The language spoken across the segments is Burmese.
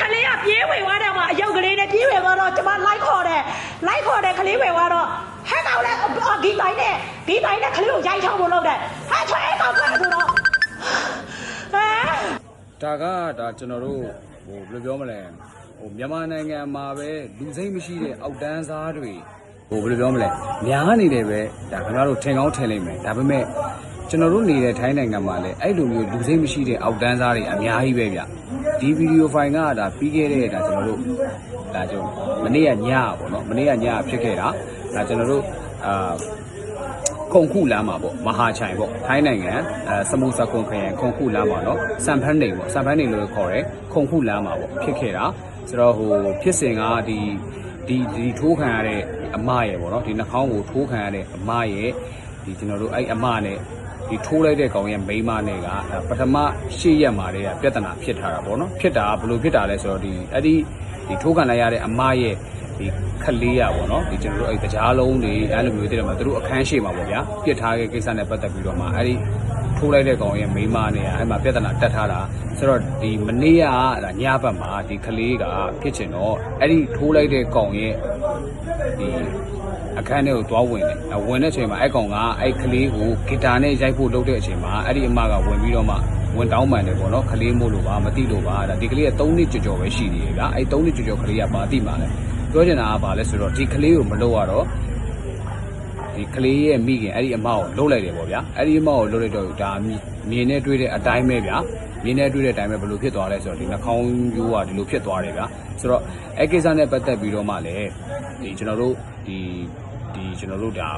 ကလေးကပြေးဝင်သွားတော့မှအယုတ်ကလေးနဲ့ပြေးဝင်သွားတော့ကျွန်မလိုက်ခေါ်တယ်လိုက်ခေါ်တယ်ကလေးဝင်သွားတော့ဟဲ့ကောင်လည်းဒီတိုင်းနဲ့ဒီတိုင်းနဲ့ကလေးကိုရိုက်ချောင်းဖို့လုပ်တယ်ဟဲ့ချွဲကောင်ကဆိုတော့အဲဒါကဒါကျွန်တော်တို့ဟိုဘယ်လိုပြောမလဲဟိုမြန်မာနိုင်ငံမှာပဲလူစိမ့်မရှိတဲ့အောက်တန်းစားတွေဟိုဘယ်လိုပြောမလဲများနေတယ်ပဲဒါခင်ဗျားတို့ထင်ကောင်းထင်လိမ့်မယ်ဒါပေမဲ့ကျွန်တော်တို့နေတဲ့ထိုင်းနိုင်ငံမှာလည်းအဲ့လိုမျိုးလူစိမ့်မရှိတဲ့အောက်တန်းစားတွေအများကြီးပဲဗျ ဒီဗီဒီယိုဖိုင်ကဒါပြီးခဲ့တဲ့ဒါကျွန်တော်တို့ဒါကြောင့်မနေ့ကညပေါ့နော်မနေ့ကညဖြစ်ခဲ့တာဒါကျွန်တော်တို့အာခုံခုလမ်းမှာပေါ့မဟာချိုင်ပေါ့ထိုင်းနိုင်ငံအဲစမုဆာကွန်ခရိုင်ခုံခုလမ်းမှာနော်စံဖန်းနေပေါ့စံဖန်းနေလို့ခေါ်တယ်ခုံခုလမ်းမှာပေါ့ဖြစ်ခဲ့တာဆိုတော့ဟိုဖြစ်စဉ်ကဒီဒီဒီထိုးခံရတဲ့အမရဲ့ပေါ့နော်ဒီနှာခေါင်းကိုထိုးခံရတဲ့အမရဲ့ဒီကျွန်တော်တို့အဲ့အမနဲ့ ဒီထိုးလိုက်တဲ့ကောင်ရဲ့မိန်းမနဲ့ကဒါပထမရှေ့ရက်မှာတည်းကပြဿနာဖြစ်ထားတာပေါ့နော်ဖြစ်တာကဘယ်လိုဖြစ်တာလဲဆိုတော့ဒီအဲ့ဒီဒီထိုးခံလိုက်ရတဲ့အမရဲ့ဒီခလေးရပေါ့နော်ဒီကျွန်တော်တို့အဲ့တရားလုံးတွေအဲ့လိုမျိုးတည်းတယ်မှာသူတို့အခန်းရှိမှာပေါ့ဗျာပြစ်ထားတဲ့ကိစ္စနဲ့ပတ်သက်ပြီးတော့မှအဲ့ဒီထိုးလိုက်တဲ့ကောင်ရဲ့မိန်းမနဲ့အဲ့မှာပြဿနာတက်ထားတာဆိုတော့ဒီမနေ့ကဒါညဘက်မှာဒီခလေးကဖြစ်ချင်တော့အဲ့ဒီထိုးလိုက်တဲ့ကောင်ရဲ့ဒီ အခန်းထဲကိုသွားဝင်တယ်အဝင်တဲ့အချိန်မှာအဲ့ကောင်ကအဲ့ကလေးကိုဂီတာနဲ့ရိုက်ဖို့လုပ်တဲ့အချိန်မှာအဲ့ဒီအမကဝင်ပြီးတော့မှဝင်တောင်းပန်တယ်ပေါ့နော်ကလေးမို့လို့ပါမသိလို့ပါဒါဒီကလေးက3နှစ်ကြော်ကြော်ပဲရှိသေးတယ်ဗျာအဲ့3နှစ်ကြော်ကြော်ကလေးကပါသိမှာလဲပြောချင်တာကဘာလဲဆိုတော့ဒီကလေးကိုမလုပ်ရတော့ဒီကလေးရဲ့မိခင်အဲ့ဒီအမကိုလှုပ်လိုက်တယ်ပေါ့ဗျာအဲ့ဒီအမကိုလှုပ်လိုက်တော့ဒါမြင်နဲ့တွေ့တဲ့အတိုင်းပဲဗျာမြင်နဲ့တွေ့တဲ့အတိုင်းပဲဘယ်လိုဖြစ်သွားလဲဆိုတော့ဒီနှာခေါင်းရိုးကဒီလိုဖြစ်သွားတယ်ဗျာဆိုတော့အဲ့ကိစ္စနဲ့ပတ်သက်ပြီးတော့မှလည်းဒီကျွန်တော်တို့ဒီ ဒီကျွန်တော်တို့ဒါ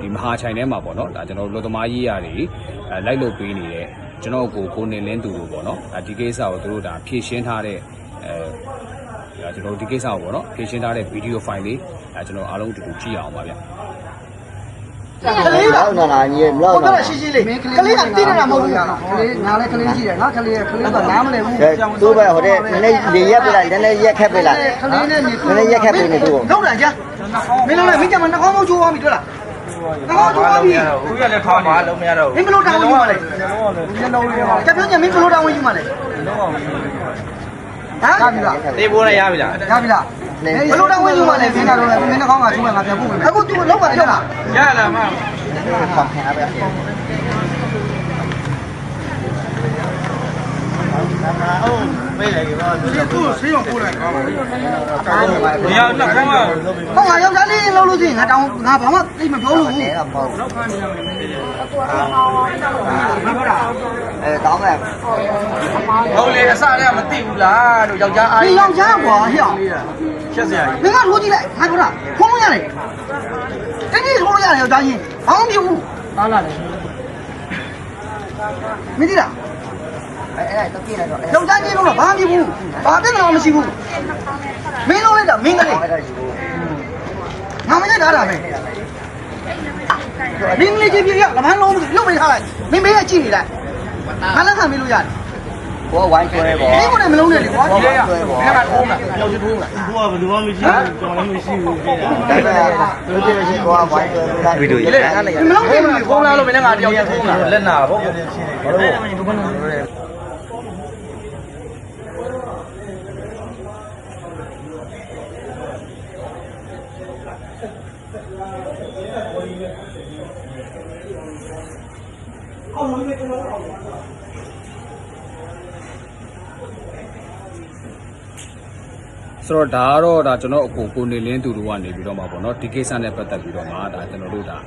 ဒီမဟာချိုင်ထဲမှာပေါ့နော်ဒါကျွန်တော်တို့လူသမားရေးရာတွေအဲလိုက်လုပ်ပေးနေတဲ့ကျွန်တော်ကိုကိုနေလင်းသူတို့ပေါ့နော်အဲဒီကိစ္စကိုသူတို့ဒါဖြည့်ရှင်းထားတဲ့အဲဒါကျွန်တော်တို့ဒီကိစ္စကိုပေါ့နော်ဖြည့်ရှင်းထားတဲ့ဗီဒီယိုဖိုင်လေးအဲကျွန်တော်အားလုံးအတူတူကြည့်အောင်ပါဗျကလေးကလောက်နာနာကြီးမလောက်ဟုတ်ကဲ့နာရှင်းရှင်းလေးကလေးကတိနေတာမဟုတ်ဘူးကလေးငါလည်းကလေးရှိတယ်ငါကလေးကကလေးကနားမလဲဘူးကဲသူ့ဘက်ဟိုတဲ့နည်းနည်းလေရက်ပြလိုက်နည်းနည်းရက်ခက်ပြလိုက်ကလေးနဲ့နေနည်းနည်းရက်ခက်ပြနေသူ့ကိုလောက်တာကြာ မင်းတို့လည်းမင်းကြမှာနှာခေါင်းမကျိုးသွားပြီတွေ့လားနှာခေါင်းကျိုးသွားပြီခုရလည်းထောင်းပါလုံးမရတော့မင်းဘလို့တောင်းဝင်ယူမလဲမျက်လုံးလေးပါကြပြောညမင်းဘလို့တောင်းဝင်ယူမလဲဟမ်ရပြီလားတေးပိုးရရပြီလားရပြီလားဘလို့တောင်းဝင်ယူမလဲမင်းကတော့မင်းနှာခေါင်းကကျိုးမှငါပြန်ပို့မယ်အခု तू လောက်ပါလေလားရလာမဖောက် ခုဆေးရောပို့လိုက်ကောင်းပါဘူး။ဒီရောက်တော့ကောင်းပါ။ဟုတ်ပါရောက်တာလေးလုံးလို့ရှိရင်ငါတောင်းငါဘာမှသိမပြောလို့ဘူး။နောက်ခါနေရမယ်။ဟုတ်ပါ။အဲတောင်းမယ်။ဟုတ်လေအစတည်းကမသိဘူးလားတို့ယောက်ျားအား။ဒီယောက်ျားကွာဟဲ့။ချက်စရာကြီး။မင်းကထိုးကြည့်လိုက်ငါတို့လား။ဖုံးလို့ရတယ်။တင်းကြီးထိုးလို့ရတယ်ယောက်ျားကြီး။ဘာမှမဖြစ်ဘူး။သားလာတယ်။မင်းဒီလား။ အဲ့ဒါတော့ပြည့်လိုက်တော့လုံချမ်းကြီးလုံးတော့ဘာမှမဖြစ်ဘူးဘာပြဿနာမှမရှိဘူးမင်းလုံးလိုက်တာမင်းကလေးငါမရိုက်တာဒါပဲမင်းလေးကြီးပြရလမန်းလုံးလုံးမထားလိုက်မင်းမေးရကြည့်နေလိုက်ငါလက်ခံမေးလို့ရတယ်ဘောဝိုင်းဆွဲပေါ့မင်းကလည်းမလုံးနဲ့လေကွာဒီလေကမင်းကထိုးမှာပြောချင်ထိုးမှာသူကဘယ်လိုမှမရှိဘူးကျွန်တော်လည်းမရှိဘူးပြည်တာဒါကလူတွေရှိကွာဝိုင်းဆွဲတာတွေ့တွေ့ရတယ်မလုံးဘူးခိုးလာလို့မင်းကတယောက်ချင်းထိုးမှာလက်နာပေါ့ဘာလို့ ဆိုတော့ဒါကတော့ဒါကျွန်တော်အကိုကိုနေလင်းသူတို့ကနေပြီးတော့မှာပေါ့နော်ဒီကိစ္စနဲ့ပတ်သက်ပြီးတော့မှာဒါကျွန်တော်တို့ဒါ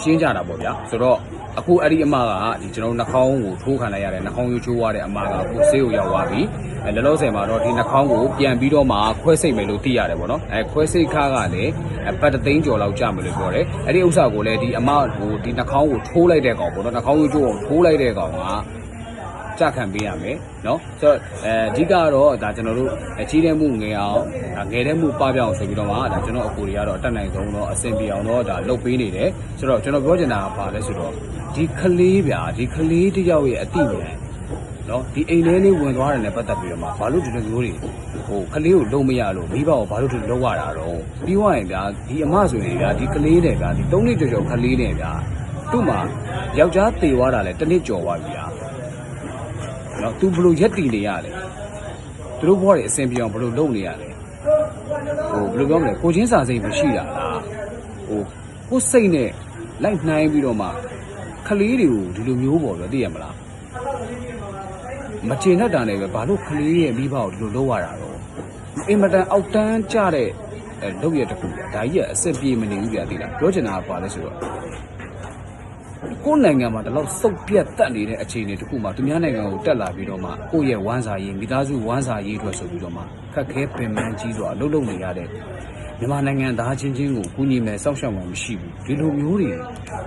ရှင်းကြတာပေါ့ဗျာဆိုတော့အခုအဲ့ဒီအမကဒီကျွန်တော်နှာခေါင်းကိုထိုးခံလိုက်ရတယ်နှာခေါင်းရိုးချိုးသွားတဲ့အမကအခုဆေးကိုရောက်သွားပြီအဲလောလောဆယ်မှာတော့ဒီနှာခေါင်းကိုပြန်ပြီးတော့မှခွဲစိတ်မယ်လို့သိရတယ်ပေါ့နော်အဲခွဲစိတ်ခါကလည်းပတ်တသိန်းကျော်လောက်ကြာမယ်လို့ပြောတယ်အဲ့ဒီဥစ္စာကိုလည်းဒီအမကိုဒီနှာခေါင်းကိုထိုးလိုက်တဲ့ကောင်ပေါ့နော်နှာခေါင်းရိုးချိုးကိုထိုးလိုက်တဲ့ကောင်က ကြခံပေးရမယ်เนาะဆိုတော့အဲအဓိကတော့ဒါကျွန်တော်တို့အကြီးတဲ့မှုငယ်အောင်ဒါငယ်တဲ့မှုပပြောင်းဆိုပြီးတော့မှဒါကျွန်တော်အကိုတွေကတော့အတက်နိုင်ဆုံးတော့အဆင်ပြေအောင်တော့ဒါလုပ်ပေးနေတယ်ဆိုတော့ကျွန်တော်ပြောချင်တာကဘာလဲဆိုတော့ဒီကလေးဗျာဒီကလေးတစ်ယောက်ရဲ့အတိဉာဏ်เนาะဒီအိမ်ထဲလေးဝင်သွားတယ်နဲ့ပတ်သက်ပြီးတော့မှဘာလို့ဒီလိုမျိုးတွေဟိုကလေးကိုလုံးမရလို့မိဘကိုဘာလို့ဒီလိုလုပ်ရတာတော့ပြီးသွားရင်ဗျာဒီအမဆိုရင်ဗျာဒီကလေးနဲ့ဗျာဒီ၃နှစ်ကျော်ကျော်ကလေးနဲ့ဗျာသူ့မှာယောက်ျားတေသွားတာလဲတစ်နှစ်ကျော်သွားပြီဗျာ နော် तू ဘလို့ရက်တည်နေရလဲသူတို့ဘွားတွေအဆင်ပြေအောင်ဘလို့လုပ်နေရလဲဟိုဘယ်လိုပြောမလဲကိုချင်းစာစိတ်မရှိတာလားဟိုကိုယ်စိတ်နဲ့လိုက်နှိုင်းပြီးတော့မှကလေးတွေကိုဒီလိုမျိုးပေါ့ဗျာသိရမလားမချေနဲ့တာနဲ့ပဲဘာလို့ကလေးရဲ့မိဘကိုဒီလိုလုပ်ရတာတော့အင်မတန်အောက်တန်းကြတဲ့အဲလုပ်ရတဲ့ခုဗျာဒါကြီးကအစစ်ပြေမနေဘူးဗျာသိလားပြောချင်တာကပါလဲဆိုတော့ ကိုယ်နိုင်ငံမှာဒီလောက်စုပ်ပြတ်တက်နေတဲ့အခြေအနေတခုမှသူများနိုင်ငံကိုတက်လာပြီးတော့မှကိုယ့်ရဲ့ဝမ်းစာရေးမိသားစုဝမ်းစာရေးအတွက်ဆိုပြီးတော့မှခက်ခဲပင်ပန်းကြီးစွာအလုပ်လုပ်နေရတဲ့မြန်မာနိုင်ငံသားချင်းချင်းကိုကူညီမယ်စောင့်ရှောက်မယ်မရှိဘူးဒီလိုမျိုးတွေ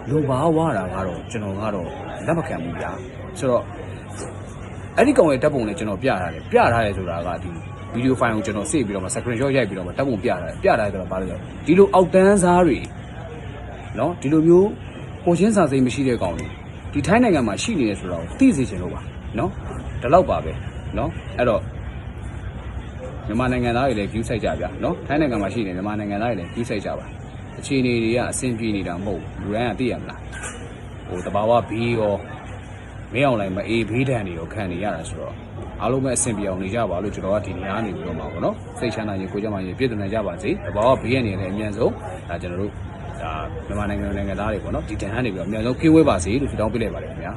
လိုပါဝါတာကတော့ကျွန်တော်ကတော့လက်မခံဘူးဗျာဆိုတော့အဲ့ဒီကောင်ရဲ့တပ်ပုံနဲ့ကျွန်တော်ပြထားတယ်ပြထားတယ်ဆိုတာကဒီဗီဒီယိုဖိုင်ကိုကျွန်တော်စေ့ပြီးတော့မှ screen shot ရိုက်ပြီးတော့မှတပ်ပုံပြထားတယ်ပြထားတယ်ဆိုတော့ဘာလို့လဲဒီလိုအောက်တန်းစားတွေနော်ဒီလိုမျိုး ကိုချင်းစာစိတ်မရှိတဲ့ကောင်တွေဒီထိုင်းနိုင်ငံမှာရှိနေတယ်ဆိုတော့သိစေချင်လို့ပါနော်ဒီလောက်ပါပဲနော်အဲ့တော့မြန်မာနိုင်ငံသားတွေလည်း view ဆိုင်ကြဗျာနော်ထိုင်းနိုင်ငံမှာရှိနေမြန်မာနိုင်ငံသားတွေလည်း view ဆိုင်ကြပါအခြေအနေတွေကအဆင်ပြေနေတာမဟုတ်ဘူးလူတိုင်းကသိရမလားဟိုတဘာဝဘေးရောမင်းအောင်လိုက်မအေးဘေးဒဏ်တွေရောခံနေရတာဆိုတော့အားလုံးပဲအဆင်ပြေအောင်နေကြပါလို့ကျွန်တော်ကဒီနေရာနေပြီးတော့မှာပေါ့နော်စိတ်ချမ်းသာရေးကိုကြမှာရေးပြည့်စုံနိုင်ကြပါစေတဘာဝဘေးရနေလည်းအမြန်ဆုံးဒါကျွန်တော်တို့ ဒါမြန်မာနိုင်ငံနိုင်ငံသားတွေပေါ့နော်ဒီတန်ဟန်နေပြီးတော့အများဆုံးကင်းဝဲပါစေလို့ဆုတောင်းပေးလိုက်ပါတယ်ခင်ဗျာ